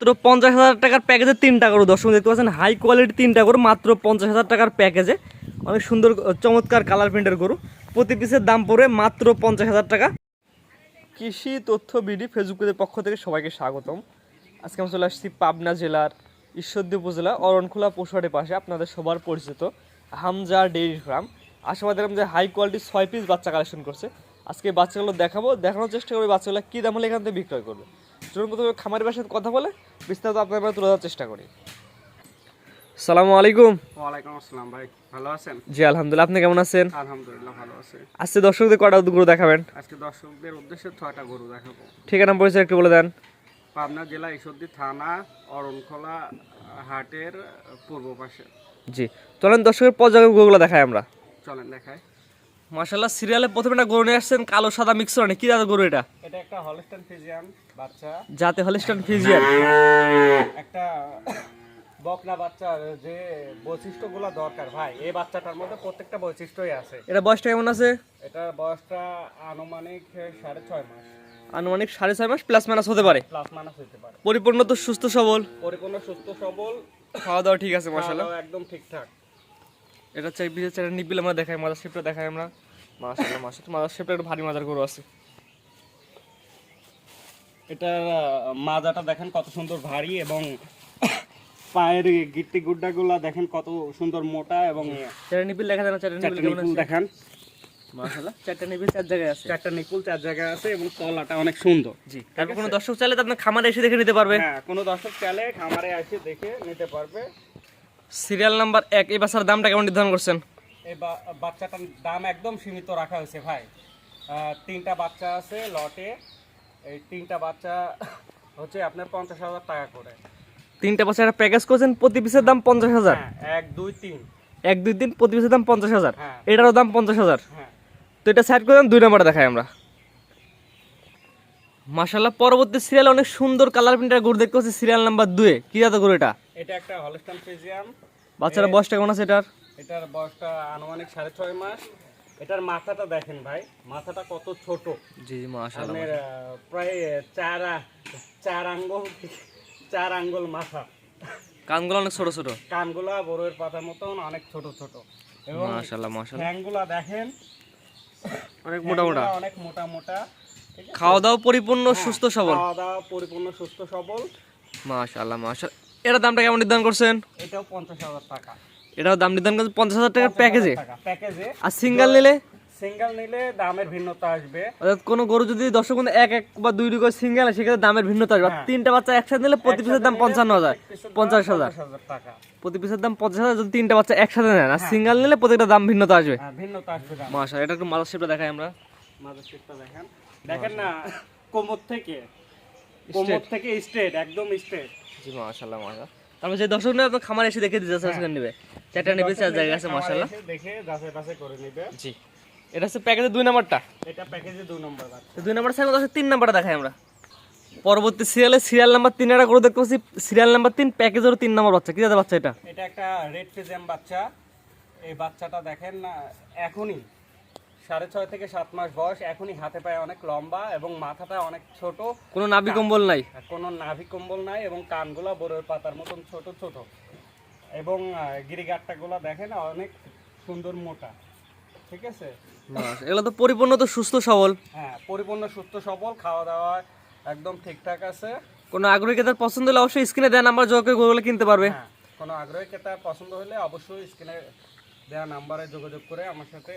মাত্র পঞ্চাশ হাজার টাকার প্যাকেজে তিনটা গরু। দর্শক, দেখতে পাচ্ছেন হাই কোয়ালিটি তিনটা গরু, মাত্র পঞ্চাশ হাজার টাকার প্যাকেজে। অনেক সুন্দর চমৎকার কালার প্রিন্টের গরু। প্রতি পিসের দাম পড়বে মাত্র পঞ্চাশ হাজার টাকা। কৃষি তথ্য বিডি ফেসবুকের পক্ষ থেকে সবাইকে স্বাগতম। আজকে আমি চলে আসছি পাবনা জেলার ঈশ্বরদী উপজেলা, অরণখোলা পশুহাটের পাশে, আপনাদের সবার পরিচিত হামজা ডেইরি ফার্ম। আশাবাদ দেখলাম যে হাই কোয়ালিটি ছয় পিস বাচ্চা কালেকশন করছে। আজকে বাচ্চাগুলো দেখাবো, দেখানোর চেষ্টা করব বাচ্চাগুলো কী দাম হলে এখান থেকে বিক্রয় করবে। চলুন প্রথমে খামারের বাসার সাথে কথা বলে বিস্তারিত আপনার তুলে ধরার চেষ্টা করি। সালামু আলাইকুম। ওয়ালাইকুম আসসালাম ভাই ভালো আছেন? জি আলহামদুলিল্লাহ আপনি কেমন আছেন? আলহামদুলিল্লাহ ভালো আছে। আজকে দর্শকদের কটা গরু দেখাবেন? আজকে দর্শকদের উদ্দেশ্যে ছয়টা গরু দেখাবো। ঠিকানা পরিচয় একটু বলে দেন। পাবনা জেলা ঈশ্বরদী থানা অরণখোলা হাটের পূর্ব পাশে। জি চলেন দর্শকের পর্যায়ে গরুগুলো দেখাই আমরা। চলেন দেখায় মাশাল্লাহ সিরিয়ালে প্রথমে একটা গরু নিয়ে আসছেন কালো সাদা মিক্সর কি দাদা গরু এটা? এটা একটা হলস্টান ফিজিয়ান বাচ্চা। যাতে হলিস্টান ফিজিয়ান একটা বকনা বাচ্চার যে বৈশিষ্ট্যগুলো দরকার। ভাই এই বাচ্চাটার মধ্যে প্রত্যেকটা বৈশিষ্ট্যই আছে। এটা বয়সটা কেমন আছে? এটার বয়সটা আনুমানিক সাড়ে ছয় মাস। আনুমানিক সাড়ে ছয় মাস প্লাস মাইনাস হতে পারে। প্লাস মাইনাস হতে পারে। পরিপূর্ণ তো সুস্থ সবল। পরিপূর্ণ সুস্থ সবল। খাওয়া দাওয়া ঠিক আছে দাওয়া একদম ঠিকঠাক। এটা চাই বিশেষ চাই নিবিল আমরা দেখাই মাদার শেপটা দেখাই আমরা। মাশাল্লাহ মাশাল্লাহ মাদার শেপটা একটু ভারী মাদার গরু আছে। এটার মাজাটা দেখেন কত সুন্দর ভারী এবং পায়ের গিট্টি গুড্ডাগুলা দেখেন কত সুন্দর মোটা এবং চারটা নিবিল দেখা যায় না চারটা নিপুল দেখেন। মাশাল্লাহ চারটা নিবিল চার জায়গায় আছে। চারটা নিপুল চার জায়গায় আছে এবং তলাটা অনেক সুন্দর। জি তারপর কোনো দর্শক চাইলে তো আপনার খামারে এসে দেখে নিতে পারবে। হ্যাঁ কোনো দর্শক চাইলে খামারে এসে দেখে নিতে পারবে। সিরিয়াল নাম্বার এক এই বাসার দামটা কেমন নির্ধারণ করছেন? এই বাচ্চাটার দাম একদম সীমিত রাখা হয়েছে ভাই। তিনটা বাচ্চা আছে লটে। এই তিনটা বাচ্চা হচ্ছে আপনার পঞ্চাশ হাজার টাকা করে। তিনটা বছর একটা প্যাকেজ করছেন প্রতি পিসের দাম পঞ্চাশ হাজার? হ্যাঁ এক দুই তিন। এক দুই দিন প্রতি পিসের দাম পঞ্চাশ হাজার? হ্যাঁ। এটারও দাম পঞ্চাশ হাজার? হ্যাঁ। তো এটা সাইড করে দুই নম্বরে দেখাই আমরা। মাশাল্লাহ পরবর্তী সিরিয়াল অনেক সুন্দর কালার প্রিন্টার গরু দেখতে পাচ্ছি সিরিয়াল নাম্বার দুয়ে। কি জাত গরু এটা? এটা একটা হলস্টান ফ্রিজিয়াম বাচ্চারা বয়সটা কেমন আছে এটার? এটার বয়সটা আনুমানিক সাড়ে ছয় মাস। এটার মাথাটা দেখেন ভাই মাথাটা কত ছোট। জি মাশাল্লাহ প্রায় চার চার আঙ্গুল চার আঙ্গুল মাথা। কানগুলো অনেক ছোট ছোট। কানগুলা বড়ের পাতার মতন অনেক ছোট ছোট। এবং মাশাল্লাহ ঠ্যাংগুলা দেখেন অনেক মোটা মোটা। অনেক মোটা মোটা? খাওয়া দাওয়া পরিপূর্ণ সুস্থ সবল? খাওয়া দাওয়া পরিপূর্ণ সুস্থ সবল। মাশাল্লাহ মাশাল্লাহ এটার দামটা কেমন নির্ধারণ করছেন? এটাও পঞ্চাশ হাজার টাকা। এটাও দাম নির্ধারণ করছেন পঞ্চাশ হাজার টাকার প্যাকেজে? প্যাকেজে। আর সিঙ্গেল নিলে? সিঙ্গেল নিলে দামের ভিন্নতা আসবে। অর্থাৎ কোনো গরু যদি দর্শক এক এক বা দুই করে সিঙ্গেল সেক্ষেত্রে দামের ভিন্নতা আসবে। হ্যাঁ। তিনটা বাচ্চা একসাথে নিলে প্রতি পিসের দাম পঞ্চান্ন হাজার পঞ্চাশ হাজার। প্রতি পিসের দাম পঞ্চাশ হাজার যদি তিনটা বাচ্চা একসাথে নেন আর সিঙ্গেল নিলে প্রত্যেকটা দাম ভিন্নতা আসবে। হ্যাঁ ভিন্নতা আসবে দাম। এটা একটু মাদার শেপটা দেখাই আমরা। মাদার শেপটা দেখেন। দেখেন না কোমর থেকে। কোমর থেকে স্ট্রেট একদম স্ট্রেট জি মাশাল্লাহ মাশা তারপর যে দর্শক নেবে আপনার খামার এসে দেখে দিতে সেখানে নেবে। চারটা নেবে চার জায়গা আছে মাশাল্লাহ দেখে যাচাই বাছাই করে নিবে। জি। এটা হচ্ছে প্যাকেজের দুই নাম্বারটা। এটা প্যাকেজে দুই নম্বর দুই নাম্বার সাইকেল দর্শক তিন নাম্বারটা দেখাই আমরা। পরবর্তী সিরিয়ালে সিরিয়াল নাম্বার তিন একটা করে দেখতে পাচ্ছি সিরিয়াল নাম্বার তিন প্যাকেজেরও তিন নাম্বার বাচ্চা। কি দাদা বাচ্চা এটা? এটা একটা রেড ফিজিয়াম বাচ্চা। এই বাচ্চাটা দেখেন না এখনই সাড়ে ছয় থেকে সাত মাস বয়স এখনই হাতে পায়ে অনেক লম্বা এবং মাথাটা অনেক ছোট। কোনো নাভি কম্বল নাই? কোনো নাভি কম্বল নাই এবং কানগুলা বড়ের পাতার মতন ছোট ছোট। এবং গিরিগাট্টাগুলা দেখেন অনেক সুন্দর মোটা। ঠিক আছে? এগুলো তো পরিপূর্ণ তো সুস্থ সবল। হ্যাঁ পরিপূর্ণ সুস্থ সবল খাওয়া দাওয়া একদম ঠিকঠাক আছে। কোনো আগ্রহী ক্রেতার পছন্দ হলে অবশ্যই স্ক্রিনে দেওয়া নাম্বার যোগাযোগ করে কিনতে পারবে। হ্যাঁ কোনো আগ্রহী ক্রেতা পছন্দ হলে অবশ্যই স্ক্রিনে দেওয়া নাম্বারে যোগাযোগ করে আমার সাথে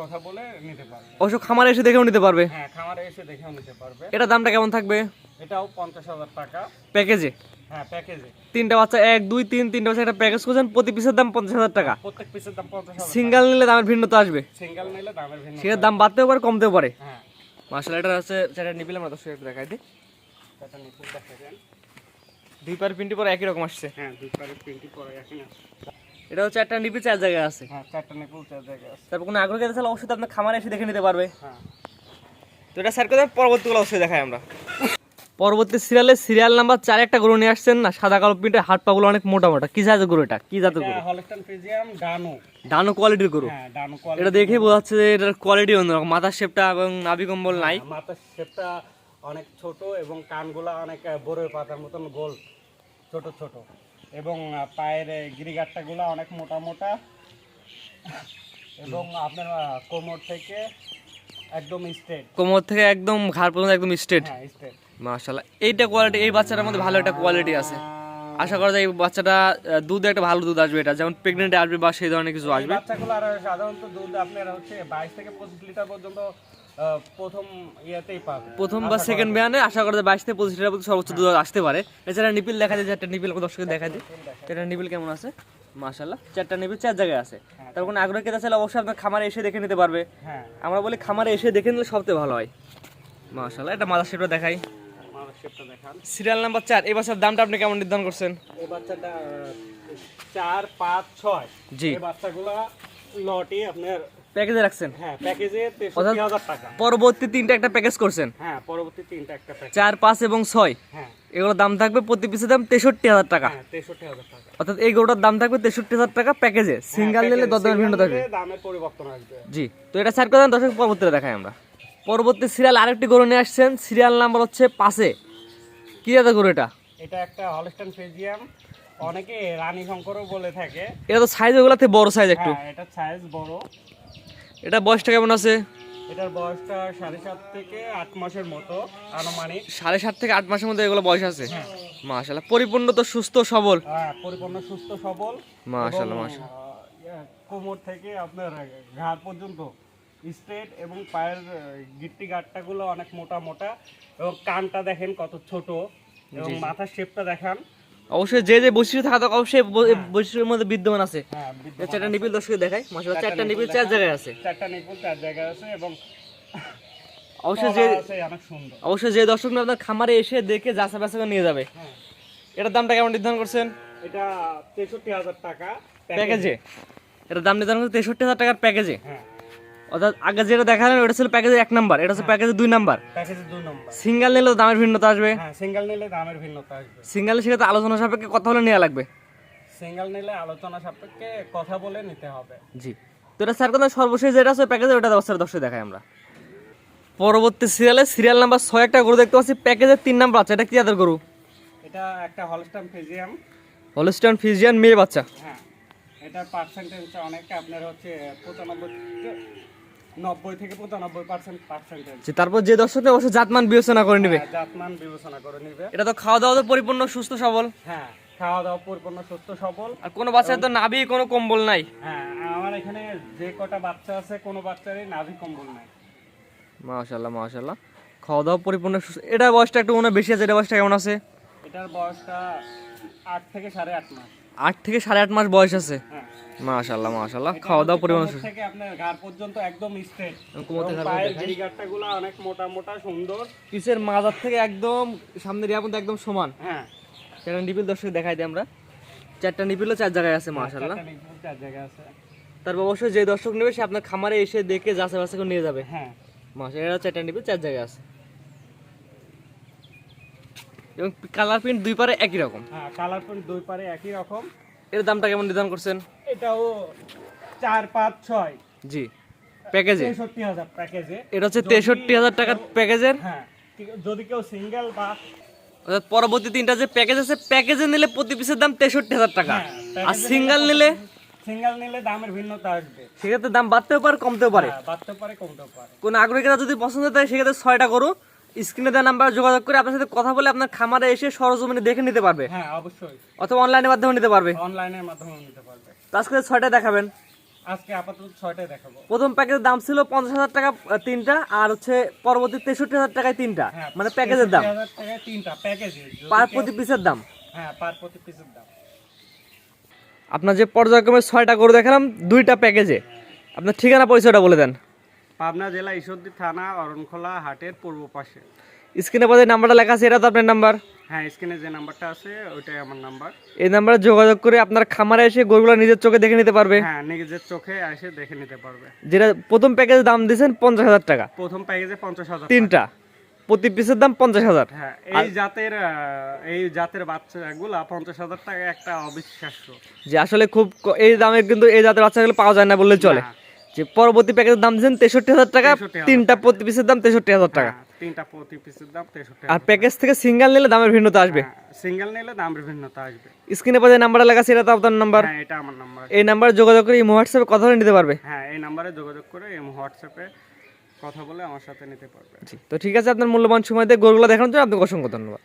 কথা বলে নিতে পারবে। অবশ্য খামারে এসে দেখেও নিতে পারবে? হ্যাঁ খামারে এসে দেখেও নিতে পারবে। এটা দামটা কেমন থাকবে? এটাও পঞ্চাশ হাজার টাকা। প্যাকেজে? হ্যাঁ প্যাকেজে। তিনটা বাচ্চা এক দুই তিন তিনটা বাচ্চা একটা প্যাকেজ করছেন প্রতি পিসের দাম পঞ্চাশ হাজার টাকা। প্রত্যেক পিসের দাম পঞ্চাশ সিঙ্গেল নিলে দামের ভিন্নতা আসবে। সিঙ্গেল নিলে দামের ভিন্ন সেটার দাম বাড়তেও পারে কমতেও পারে। হ্যাঁ। মার্শাল এটা হচ্ছে চারটা নিপিল আমরা দশ টাকা দেখাই দিই। সেটা দুই পার পিনটি পরে একই রকম আসছে। হ্যাঁ দুই পারে প্রিন্টি পরে এখন আছে এটা হচ্ছে একটা নিপি চার জায়গায় আছে। হ্যাঁ চারটা নিপুল চার জায়গায় আছে। তারপর কোনো আগ্রহ খেতে চাইলে অবশ্যই আপনার খামারে এসে দেখে নিতে পারবে। হ্যাঁ। তো এটা স্যার করে পরবর্তীগুলো অবশ্যই দেখাই আমরা। পরবর্তী সিরিয়ালে সিরিয়াল নাম্বার চার একটা গরু নিয়ে আসছেন না সাদা কালো প্রিন্টের হাত পাগুলো অনেক মোটা মোটা। কি জাতের গরু এটা? কি জাতের গরু? হলস্টাইন ফ্রিজিয়াম ডানো ডানো কোয়ালিটির গরু? হ্যাঁ ডানো কোয়ালিটি এটা দেখেই বোঝা যাচ্ছে যে এটার কোয়ালিটি অন্যরকম। মাথার শেপটা এবং নাভি কম্বল নাই। মাথার শেপটা অনেক ছোট এবং কানগুলা অনেক বড়ই পাতার মতন গোল ছোট ছোট। এবং পায়ের গিরিগাট্টাগুলো অনেক মোটা মোটা। এবং আপনার কোমর থেকে একদম স্ট্রেট কোমর থেকে একদম ঘাড় পর্যন্ত একদম স্ট্রেট হ্যাঁ স্ট্রেট মাশাল্লাহ এইটা কোয়ালিটি এই বাচ্চাটার মধ্যে ভালো একটা কোয়ালিটি আছে। আশা করা যায় এই বাচ্চাটা দুধে একটা ভালো দুধ আসবে এটা। যেমন প্রেগনেন্টে আসবে বা সেই ধরনের কিছু আসবে। বাচ্চাগুলো আর সাধারণত দুধ আপনার হচ্ছে বাইশ থেকে পঁচিশ লিটার পর্যন্ত প্রথম ইয়েতেই পাবে প্রথম বা সেকেন্ড বিয়ানে আশা করা যায় বাইশ থেকে পঁচিশ লিটার পর্যন্ত সর্বোচ্চ দুধ আসতে পারে। এছাড়া নিপিল দেখা যায় চারটা নিপিল দর্শকে দেখা দিই। চারটা নিপিল কেমন আছে? মাশাল্লাহ চারটা নিপিল চার জায়গায় আছে। তার কোনো আগ্রহ কেতা চাইলে অবশ্যই আপনার খামারে এসে দেখে নিতে পারবে। হ্যাঁ। আমরা বলি খামারে এসে দেখে নিলে সবচেয়ে ভালো হয়। মাশাল্লাহ এটা মাদার শেপটা দেখাই। সিরিয়াল নাম্বার চার এই বাচ্চার দামটা আপনি কেমন নির্ধারণ করছেন? এই বাচ্চাটা চার পাঁচ ছয়। জি। এই বাচ্চাগুলা লটে আপনার প্যাকেজে রাখছেন? হ্যাঁ প্যাকেজে টাকা। পরবর্তী তিনটা একটা প্যাকেজ করছেন? হ্যাঁ পরবর্তী তিনটা একটা প্যাকেজ। চার পাঁচ এবং ছয়? হ্যাঁ। এগুলোর দাম থাকবে প্রতি পিসের দাম তেষট্টি হাজার টাকা। হ্যাঁ টাকা। অর্থাৎ এই গরুটার দাম থাকবে তেষট্টি হাজার টাকা প্যাকেজে। সিঙ্গেল নিলে দশ ভিন্ন থাকবে। দামের পরিবর্তন আসবে। জি তো এটা সাইড করে দেন দর্শক পরবর্তীতে দেখাই আমরা। পরবর্তী সিরিয়াল আরেকটি গরু নিয়ে আসছেন। সিরিয়াল নাম্বার হচ্ছে পাশে কি জাতের গরু এটা? এটা একটা হলস্টাইন অনেকে রানী শঙ্করও বলে থাকে। এটা তো সাইজ ওগুলাতে বড় সাইজ একটু। হ্যাঁ এটা সাইজ বড়। এটা বয়সটা কেমন আছে? এটার বয়সটা সাড়ে সাত থেকে আট মাসের মতো আনুমানিক। সাড়ে সাত থেকে আট মাসের মধ্যে এগুলো বয়স আছে? হ্যাঁ। মাশাল্লাহ পরিপূর্ণ তো সুস্থ সবল। হ্যাঁ, পরিপূর্ণ সুস্থ সবল। আহ, ইয়ে, কোমর থেকে আপনার ঘাড় পর্যন্ত স্ট্রেট এবং পায়ের গিট্টি গাঁটটাগুলো অনেক মোটা মোটা। এবং কানটা দেখেন কত ছোট। এবং মাথার শেপটা দেখান। অবশ্যই যে যে বৈশিষ্ট্য থাকা দরকার অবশ্যই বৈশিষ্ট্যের মধ্যে বিদ্যমান আছে। হ্যাঁ চারটা নিপিল দর্শক দেখাই মাশাল্লাহ চারটা নিপিল চার জায়গায় আছে। চারটা নিপুল চার জায়গায় আছে এবং অবশ্যই যে অবশ্যই যে দর্শক আপনার খামারে এসে দেখে যাচা বাছা নিয়ে যাবে। হ্যাঁ। এটার দামটা কেমন নির্ধারণ করছেন? এটা তেষট্টি হাজার টাকা প্যাকেজে। এটার দাম নির্ধারণ করছে তেষট্টি হাজার টাকার প্যাকেজে। হ্যাঁ। অর্থাৎ আগে যেটা দেখালেন ওটা ছিল প্যাকেজের এক নাম্বার এটা হচ্ছে প্যাকেজের দুই নাম্বার প্যাকেজের দুই নম্বর সিঙ্গেল নিলেও দামের ভিন্নতা আসবে। হ্যাঁ সিঙ্গেল নিলে দামের ভিন্নতা আসবে। সিঙ্গেল সেক্ষেত্রে আলোচনা সাপেক্ষে কথা বলে নেওয়া লাগবে। সিঙ্গেল নিলে আলোচনা সাপেক্ষে কথা বলে নিতে হবে। জি। তো এটা স্যার কথা সর্বশেষ যেটা আছে প্যাকেজে ওটা দশটা দশটা দেখাই আমরা। পরবর্তী সিরিয়ালে সিরিয়াল নাম্বার ছয় একটা গরু দেখতে পাচ্ছি প্যাকেজের তিন নাম্বার আছে এটা কি জাতের গরু? এটা একটা হলস্টাম ফিজিয়াম হলস্টান ফিজিয়ান মেয়ে বাচ্চা। হ্যাঁ এটার পার্সেন্টেজ আপনার হচ্ছে পঁচানব্বই নব্বই থেকে পঁচানব্বই পার্সেন্ট পার্সেন্টেজ তারপর যে অবশ্যই জাতমান বিবেচনা করে নেবে। জাতমান বিবেচনা করে নিবে। এটা তো খাওয়া দাওয়া তো পরিপূর্ণ সুস্থ সবল। হ্যাঁ খাওয়া দাওয়া পরিপূর্ণ সুস্থ সবল। আর কোনো বাচ্চার তো নাভি কোনো কম্বল নাই। হ্যাঁ আমার এখানে যে কটা বাচ্চা আছে কোনো বাচ্চারই নাভি কম্বল নাই। মাশাল্লাহ মাশাল্লাহ খাওয়া দাওয়া পরিপূর্ণ সুস্থ। এটা বয়সটা একটু মনে বেশি আছে এটা বয়সটা কেমন আছে? এটার বয়সটা আট থেকে সাড়ে আট মাস। আট থেকে সাড়ে আট মাস বয়স আছে? হ্যাঁ। মাশাল্লাহ মাশাল্লাহ খাওয়া দাওয়া পরিপূর্ণ থেকে আপনার ঘাড় পর্যন্ত একদম স্ট্রেট কোমর থেকে ঘাড় পায়ের অনেক মোটা মোটা সুন্দর। পিসের মাজার থেকে একদম সামনের ইয়া পর্যন্ত একদম সমান। হ্যাঁ। চারটা নিপিল দর্শক দেখাই দিই আমরা। চারটা নিপিলও চার জায়গায় আছে মাশাল্লাহ চারটা নিপুল চার জায়গায় আছে। তারপর অবশ্যই যে দর্শক নেবে সে আপনার খামারে এসে দেখে যাচাই বাছাই করে নিয়ে যাবে। হ্যাঁ। এরা চারটা নিপিল চার জায়গায় আছে। এবং কালার প্রিন্ট দুই পারে একই রকম। হ্যাঁ কালার প্রিন্ট দুই পারে একই রকম। এর দামটা কেমন নির্ধারণ করছেন? এটাও চার পাঁচ ছয়। জি প্যাকেজে। তেষট্টি হাজার প্যাকেজে। এটা হচ্ছে তেষট্টি হাজার টাকার প্যাকেজের? হ্যাঁ যদি কেউ সিঙ্গেল বা অর্থাৎ পরবর্তী তিনটা যে প্যাকেজ আছে প্যাকেজে নিলে প্রতি পিসের দাম তেষট্টি হাজার টাকা। হ্যাঁ, আর সিঙ্গেল নিলে সিঙ্গেল নিলে? দামের ভিন্নতা আসবে। সেক্ষেত্রে দাম বাড়তেও পারে কমতেও পারে। হ্যাঁ, বাড়তে পারে কমতে পারে। কোন আগ্রহীরা যদি পছন্দ হয় সেক্ষেত্রে ছয়টা করু স্ক্রিনে দেওয়া নাম্বার যোগাযোগ করে আপনার সাথে কথা বলে আপনার খামারে এসে সরজমিনে দেখে নিতে পারবে। হ্যাঁ অবশ্যই। অথবা অনলাইনের মাধ্যমে নিতে পারবে। অনলাইনের মাধ্যমে নিতে পারবে। তো আজকে ছয়টা দেখাবেন। আজকে আপাতত ছয়টাই দেখাবো। প্রথম প্যাকেজের দাম ছিল পঞ্চাশ হাজার টাকা তিনটা আর হচ্ছে পরবর্তী তেষট্টি হাজার টাকায় তিনটা। হ্যাঁ মানে প্যাকেজের দাম। 63,000 তিনটা প্যাকেজে পার প্রতি পিসের দাম। হ্যাঁ পার প্রতি পিসের দাম। আপনার যে পর্যায়ক্রমে ছয়টা করে দেখালাম দুইটা প্যাকেজে। আপনার ঠিকানা পরিচয়টা বলে দেন। পাবনা জেলা ঈশ্বরদী থানা অরণখোলা হাটের পূর্ব পাশে। স্ক্রিনে পরে নাম্বারটা লেখা আছে এটা তো আপনার নাম্বার? হ্যাঁ স্ক্রিনে যে নাম্বারটা আছে ওইটাই আমার নাম্বার। এই নাম্বারে যোগাযোগ করে আপনার খামারে এসে গরুগুলো নিজের চোখে দেখে নিতে পারবে। হ্যাঁ নিজের চোখে এসে দেখে নিতে পারবে। যেটা প্রথম প্যাকেজের দাম দিয়েছেন পঞ্চাশ হাজার টাকা। প্রথম প্যাকেজে পঞ্চাশ হাজার তিনটা। প্রতি পিসের দাম পঞ্চাশ হাজার। হ্যাঁ এই জাতের এই জাতের বাচ্চাগুলা পঞ্চাশ হাজার টাকা একটা অবিশ্বাস্য। যে আসলে খুব এই দামে কিন্তু এই জাতের বাচ্চাগুলো পাওয়া যায় না বললে চলে। যে পরবর্তী প্যাকেজের দাম দিয়েছেন তেষট্টি হাজার টাকা তিনটা প্রতি পিসের দাম তেষট্টি হাজার টাকা। হ্যাঁ, তিনটা প্রতি পিসের দাম তেষট্টি আর প্যাকেজ থেকে সিঙ্গেল নিলে দামের ভিন্নতা আসবে? সিঙ্গেল নিলে দাম বিভিন্নতা আসবে। স্ক্রিনে পাশে নাম্বারটা লেখা আছে তো আপনার নাম্বার হ্যাঁ এটা আমার নাম্বার এই নাম্বারে যোগাযোগ করে হোয়াটসঅ্যাপে কথা বলে নিতে পারবে। হ্যাঁ এই নাম্বারে যোগাযোগ করে এই হোয়াটসঅ্যাপে কথা বলে আমার সাথে নিতে পারবে। তো ঠিক আছে আপনার মূল্যবান সময় দিয়ে গরুগুলো দেখানোর জন্য আপনাকে অসংখ্য ধন্যবাদ।